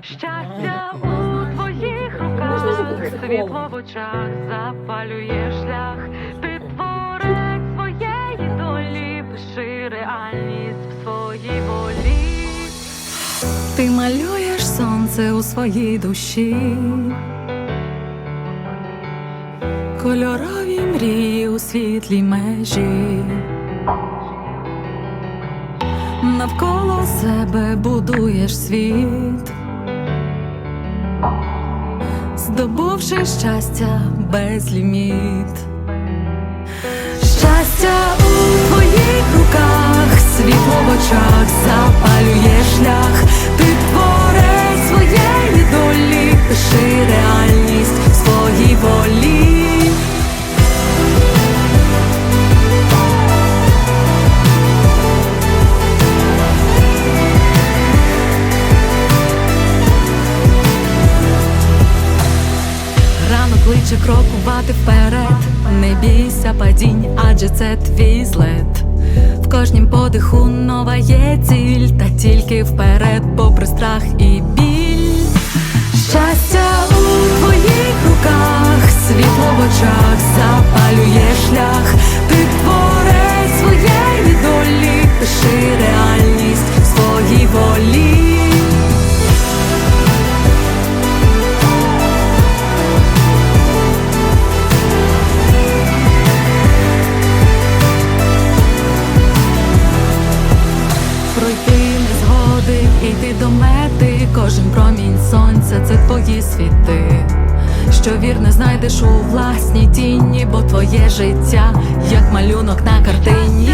Щастя у твоїх руках, світло в очах запалює шлях, ти творець своєї долі, пиши реальність в своїй волі. Ти малюєш сонце у своїй душі, кольорові мрії у світлій межі. Навколо себе будуєш світ, здобувши щастя без ліміт. Щастя у твоїх руках, світ в очах запалює шлях, ти творець своєї долі, пиши Рано крокувати вперед, не бійся падінь, адже це твій злет. В кожнім подиху нова є ціль, та тільки вперед, попри страх і біль. Щастя у твоїх руках, світло в очах запалює йти до мети, кожен промінь сонця це твої світи. Що вірне знайдеш у власній тіні, бо твоє життя, як малюнок на картині.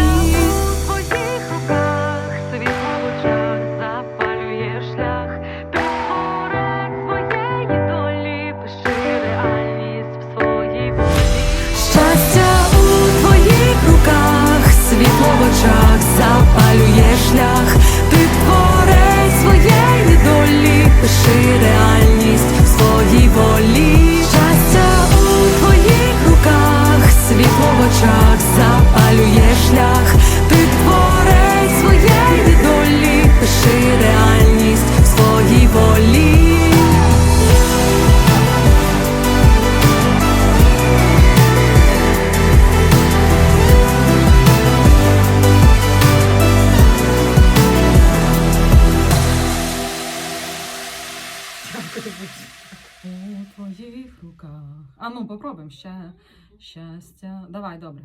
Щастя у твоїх руках, світло в очах запалює шлях, ти творець своєї долі, пиши реальність в своїй волі. У твоїх руках. А ну, попробуємо ще щастя. Давай, добре.